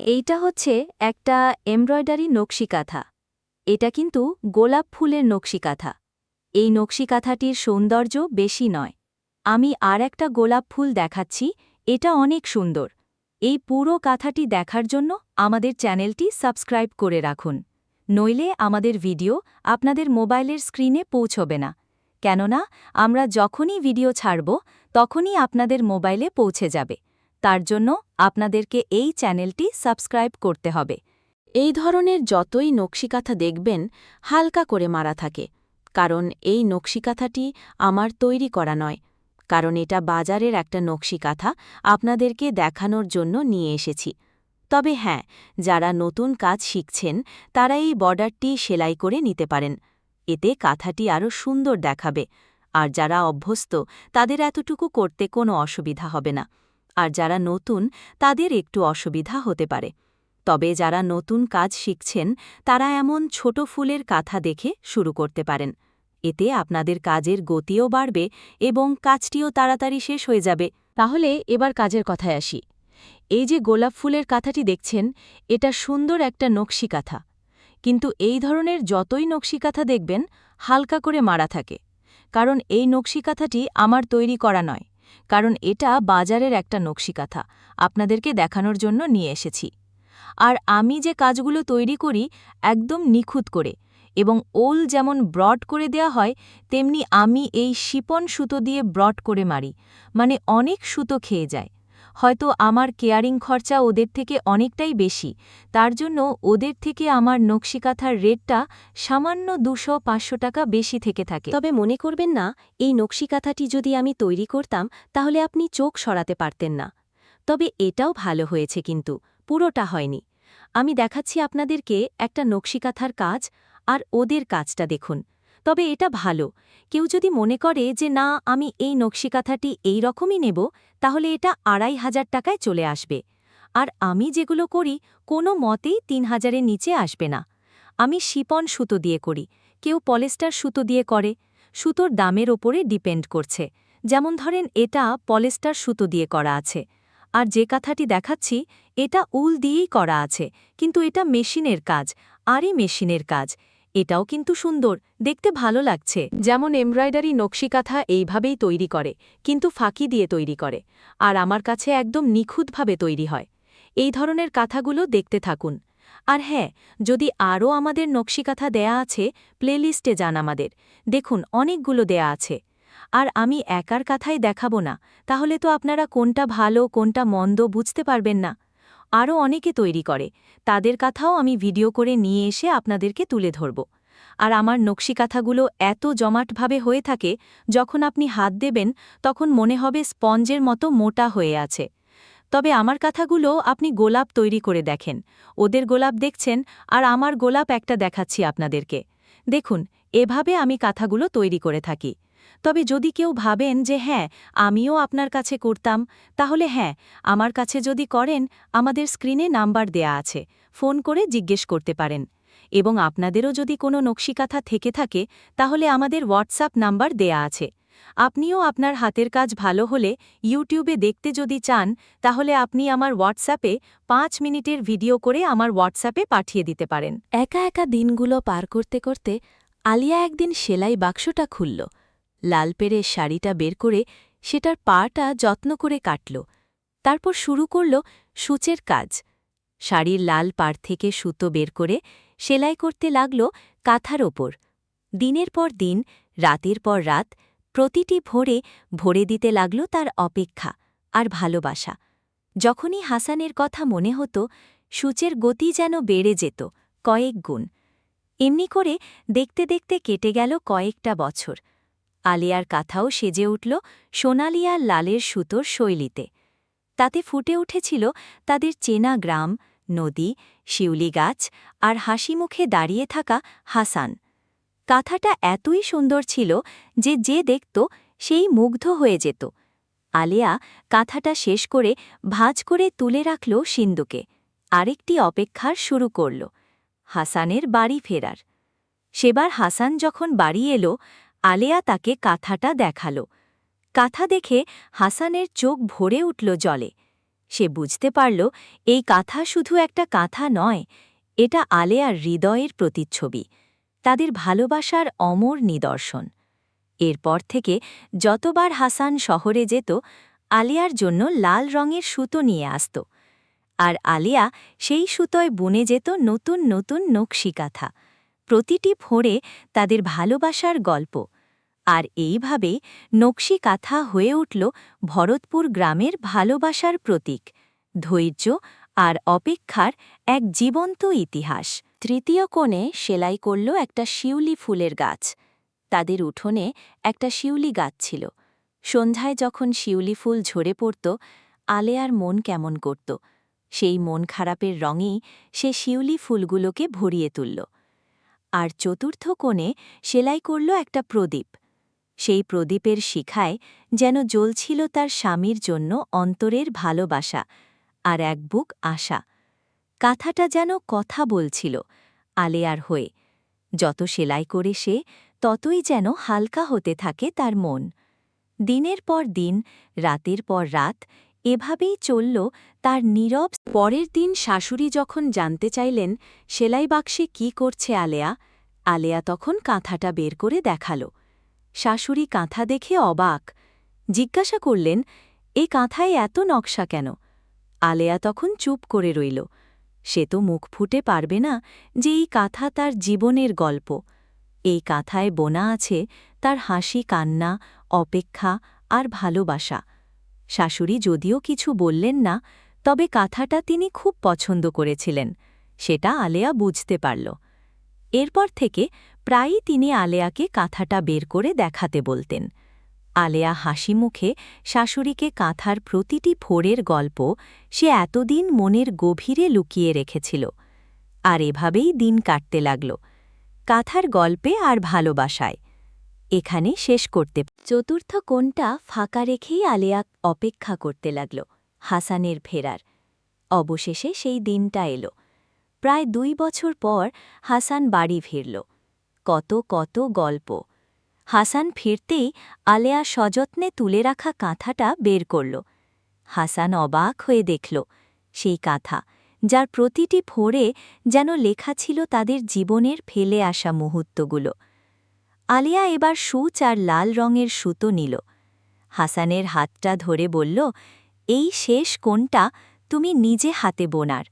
এইটা হচ্ছে একটা এমব্রয়ডারি নকশিকাঁথা। এটা কিন্তু গোলাপ ফুলের নকশিকাঁথা। এই নকশিকাঁথাটির সৌন্দর্য বেশি নয়। আমি আর একটা গোলাপ ফুল দেখাচ্ছি, এটা অনেক সুন্দর। এই পুরো কাঁথাটি দেখার জন্য আমাদের চ্যানেলটি সাবস্ক্রাইব করে রাখুন। নইলে আমাদের ভিডিও আপনাদের মোবাইলের স্ক্রিনে পৌঁছবে না। কেননা, আমরা যখনই ভিডিও ছাড়ব, তখনই আপনাদের মোবাইলে পৌঁছে যাবে। তার জন্য আপনাদেরকে এই চ্যানেলটি সাবস্ক্রাইব করতে হবে। এই ধরনের যতই নকশিকাথা দেখবেন, হালকা করে মারা থাকে, কারণ এই নকশিকাথাটি আমার তৈরি করা নয়, কারণ এটা বাজারের একটা নকশিকাথা আপনাদেরকে দেখানোর জন্য নিয়ে এসেছি। তবে হ্যাঁ যারা নতুন কাজ শিখছেন, তারা এই বর্ডারটি সেলাই করে নিতে পারেন, এতে কাঁথাটি আরও সুন্দর দেখাবে, আর যারা অভ্যস্ত, তাদের এতটুকু করতে কোনো অসুবিধা হবে না। আর যারা নতুন, তাদের একটু অসুবিধা হতে পারে। তবে যারা নতুন কাজ শিখছেন, তারা এমন ছোট ফুলের কাঁথা দেখে শুরু করতে পারেন। এতে আপনাদের কাজের গতিও বাড়বে এবং কাজটিও তাড়াতাড়ি শেষ হয়ে যাবে। তাহলে এবার কাজের কথায় আসি। এই যে গোলাপ ফুলের কাঁথাটি দেখছেন, এটা সুন্দর একটা নকশি কাঁথা। কিন্তু এই ধরনের যতই নকশি কাঁথা দেখবেন, হালকা করে মারা থাকে। কারণ এই নকশি কাঁথাটি আমার তৈরি করা নয়। কারণ এটা বাজারের একটা নকশিকাথা, আপনাদেরকে দেখানোর জন্য নিয়ে এসেছি। আর আমি যে কাজগুলো তৈরি করি একদম নিখুঁত করে এবং ওল যেমন ব্রড করে দেয়া হয়, তেমনি আমি এই শিপন সুতো দিয়ে ব্রড করে মারি। মানে অনেক সুতো খেয়ে যায়। হয়তো আমার কেয়ারিং খরচা ওদের থেকে অনেকটাই বেশি। তার জন্য ওদের থেকে আমার নকশিকাথার রেটটা সামান্য দুশো পাঁচশো টাকা বেশি থেকে থাকে। তবে মনে করবেন না, এই নকশিকাথাটি যদি আমি তৈরি করতাম, তাহলে আপনি চোখ সরাতে পারতেন না। তবে এটাও ভালো হয়েছে কিন্তু, পুরোটা হয়নি। আমি দেখাচ্ছি আপনাদেরকে একটা নকশিকাথার কাজ, আর ওদের কাজটা দেখুন। তবে এটা ভালো। কেউ যদি মনে করে যে, না, আমি এই নকশিকাথাটি এই রকমই নেব তাহলে এটা আড়াই হাজার টাকায় চলে আসবে। আর আমি যেগুলো করি, কোনো মতেই তিন হাজারের নিচে আসবে না। আমি শিপন সুতো দিয়ে করি। কেউ পলেস্টার সুতো দিয়ে করে। সুতোর দামের ওপরে ডিপেন্ড করছে। যেমন ধরেন, এটা পলেস্টার সুতো দিয়ে করা আছে। আর যে কাঁথাটি দেখাচ্ছি, এটা উল দিয়েই করা আছে। কিন্তু এটা মেশিনের কাজ, আরই মেশিনের কাজ। এটাও কিন্তু সুন্দর, দেখতে ভালো লাগছে। যেমন এমব্রয়ডারি নকশিকাথা এইভাবেই তৈরি করে, কিন্তু ফাঁকি দিয়ে তৈরি করে, আর আমার কাছে একদম নিখুঁতভাবে তৈরি হয়। এই ধরনের কাথাগুলো দেখতে থাকুন। আর হ্যাঁ যদি আরও আমাদের নকশিকাথা দেয়া আছে, প্লেলিস্টে যান আমাদের। দেখুন, অনেকগুলো দেয়া আছে। আর আমি একার কথাই দেখাবো না, তাহলে তো আপনারা কোনটা ভালো, কোনটা মন্দ বুঝতে পারবেন না। আরও অনেকে তৈরি করে। তাদের কথাও আমি ভিডিও করে নিয়ে এসে আপনাদেরকে তুলে ধরব। আর আমার নকশিকাথাগুলো এত জমাটভাবে হয়ে থাকে, যখন আপনি হাত দেবেন, তখন মনে হবে স্পঞ্জের মতো মোটা হয়ে আছে। তবে আমার কথাগুলো আপনি গোলাপ তৈরি করে দেখেন। ওদের গোলাপ দেখছেন, আর আমার গোলাপ একটা দেখাচ্ছি আপনাদেরকে। দেখুন, এভাবে আমি কাথাগুলো তৈরি করে থাকি। তবে যদি কেউ ভাবেন যে হ্যাঁ আমিও আপনার কাছে করতাম, তাহলে হ্যাঁ আমার কাছে যদি করেন, আমাদের স্ক্রিনে নাম্বার দেয়া আছে, ফোন করে জিজ্ঞেস করতে পারেন। এবং আপনাদেরও যদি কোনো নকশিকাথা থেকে থাকে, তাহলে আমাদের হোয়াটসঅ্যাপ নাম্বার দেয়া আছে। আপনিও আপনার হাতের কাজ ভালো হলে ইউটিউবে দেখতে যদি চান, তাহলে আপনি আমার হোয়াটসঅ্যাপে পাঁচ মিনিটের ভিডিও করে আমার হোয়াটসঅ্যাপে পাঠিয়ে দিতে পারেন। একা একা দিনগুলো পার করতে করতে আলিয়া একদিন সেলাই বাক্সটা খুলল। লাল পেরে শাড়িটা বের করে সেটার পাটা যত্ন করে কাটল। তারপর শুরু করল সূচের কাজ। শাড়ির লাল পাড় থেকে সুতো বের করে সেলাই করতে লাগল কাঁথার ওপর। দিনের পর দিন, রাতের পর রাত, প্রতিটি ভোরে ভরে দিতে লাগল তার অপেক্ষা আর ভালোবাসা। যখনই হাসানের কথা মনে হতো, সূচের গতি যেন বেড়ে যেত কয়েক গুণ। এমনি করে দেখতে দেখতে কেটে গেল কয়েকটা বছর। আলিয়ার কাথাও সেজে উঠল সোনালিয়ার লালের সুতোর শৈলীতে। তাতে ফুটে উঠেছিল তাদের চেনা গ্রাম, নদী, শিউলি গাছ আর হাসি মুখে দাঁড়িয়ে থাকা হাসান। কাথাটা এতই সুন্দর ছিল যে যে দেখত সেই মুগ্ধ হয়ে যেত। আলিয়া কাথাটা শেষ করে ভাজ করে তুলে রাখল সিন্দুকে আরেকটি অপেক্ষার শুরু করল, হাসানের বাড়ি ফেরার। সেবার হাসান যখন বাড়ি এলো আলেয়া তাকে কাঁথাটা দেখাল। কাঁথা দেখে হাসানের চোখ ভরে উঠল জলে। সে বুঝতে পারল, এই কাঁথা শুধু একটা কাঁথা নয়, এটা আলেয়ার হৃদয়ের প্রতিচ্ছবি, তাদের ভালোবাসার অমর নিদর্শন। এরপর থেকে যতবার হাসান শহরে যেত, আলিয়ার জন্য লাল রঙের সুতো নিয়ে আসত। আর আলিয়া সেই সুতোয় বুনে যেত নতুন নতুন নকশি কাঁথা। প্রতিটি ফোঁড়ে তাদের ভালোবাসার গল্প। আর এইভাবে নকশি কাঁথা হয়ে উঠল ভরতপুর গ্রামের ভালোবাসার প্রতীক, ধৈর্য আর অপেক্ষার এক জীবন্ত ইতিহাস। তৃতীয় কোণে সেলাই করল একটা শিউলি ফুলের গাছ। তাদের উঠোনে একটা শিউলি গাছ ছিল। সন্ধ্যায় যখন শিউলি ফুল ঝরে পড়ত, আলেয়ার মন কেমন করত। সেই মন খারাপের রঙেই সে শিউলি ফুলগুলোকে ভরিয়ে তুলল। আর চতুর্থ কোণে সেলাই করল একটা প্রদীপ। সেই প্রদীপের শিখায় যেন জ্বলছিল তার স্বামীর জন্য অন্তরের ভালোবাসা আর এক বুক আশা। কাঁথাটা যেন কথা বলছিল আলেয়ার হয়ে। যত সেলাই করে সে, ততই যেন হালকা হতে থাকে তার মন। দিনের পর দিন, রাতের পর রাত এভাবেই চলল তার নীরব পরের দিন শাশুড়ি যখন জানতে চাইলেন সেলাই বাক্সে কি করছে আলেয়া আলেয়া তখন কাঁথাটা বের করে দেখাল। শাশুড়ি কাঁথা দেখে অবাক। জিজ্ঞাসা করলেন, এ কাঁথায় এত নকশা কেন? আলেয়া তখন চুপ করে রইল। সে তো মুখ ফুটে পারবে না যে এই কাঁথা তার জীবনের গল্প। এই কাঁথায় বোনা আছে তার হাসি, কান্না, অপেক্ষা আর ভালোবাসা। শাশুড়ি যদিও কিছু বললেন না, তবে কাঁথাটা তিনি খুব পছন্দ করেছিলেন, সেটা আলেয়া বুঝতে পারল। এরপর থেকে প্রায়ই তিনি আলেয়াকে কাঁথাটা বের করে দেখাতে বলতেন। আলেয়া হাসি মুখে শাশুড়িকে কাঁথার প্রতিটি ফোড়ের গল্প সে এতদিন মনের গভীরে লুকিয়ে রেখেছিল। আর এভাবেই দিন কাটতে লাগল। কাঁথার গল্পে আর ভালোবাসায়। এখানে শেষ করতে চতুর্থ কোণটা ফাঁকা রেখেই আলেয়া অপেক্ষা করতে লাগল, হাসানের ফেরার। অবশেষে সেই দিনটা এলো। প্রায় দুই বছর পর হাসান বাড়ি ফিরল। কত কত গল্প। হাসান ফিরতেই আলেয়া সযত্নে তুলে রাখা কাঁথাটা বের করল। হাসান অবাক হয়ে দেখল সেই কাঁথা, যার প্রতিটি ফোড়ে যেন লেখা ছিল তাদের জীবনের ফেলে আসা মুহূর্তগুলো। আলিয়া এবার সূচ আর লাল রঙের সুতো নিল। হাসানের হাতটা ধরে বলল, এই শেষ কোনটা তুমি নিজে হাতে বোনার।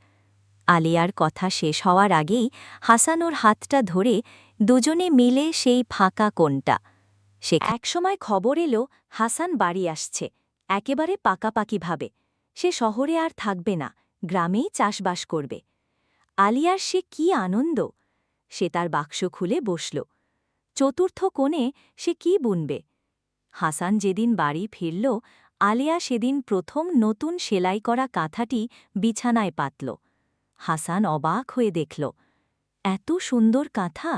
আলিয়ার কথা শেষ হওয়ার আগেই হাসান ওর হাতটা ধরে দুজনে মিলে সেই ফাঁকা কোনটা সে একসময় খবর এলো, হাসান বাড়ি আসছে, একেবারে পাকাপাকিভাবে। সে শহরে আর থাকবে না, গ্রামেই চাষবাস করবে। আলিয়ার সে কি আনন্দ! সে তার বাক্স খুলে বসল। চতুর্থ কোণে সে কি বুনবে? হাসান যেদিন বাড়ি ফিরল, আলিয়া সেদিন প্রথম নতুন সেলাই করা কাঁথাটি বিছানায় পাতল। হাসান অবাক হয়ে দেখল, এত সুন্দর কাঁথা!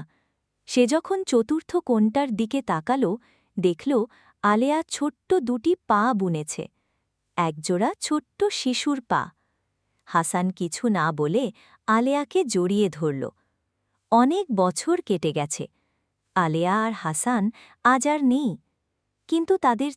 সে যখন চতুর্থ কোণটার দিকে তাকাল, দেখল আলেয়া ছোট্ট দুটি পা বুনেছে, একজোড়া ছোট্ট শিশুর পা। হাসান কিছু না বলে আলেয়াকে জড়িয়ে ধরল। অনেক বছর কেটে গেছে, আলেয়া আর হাসান আজ আর নেই, কিন্তু তাদের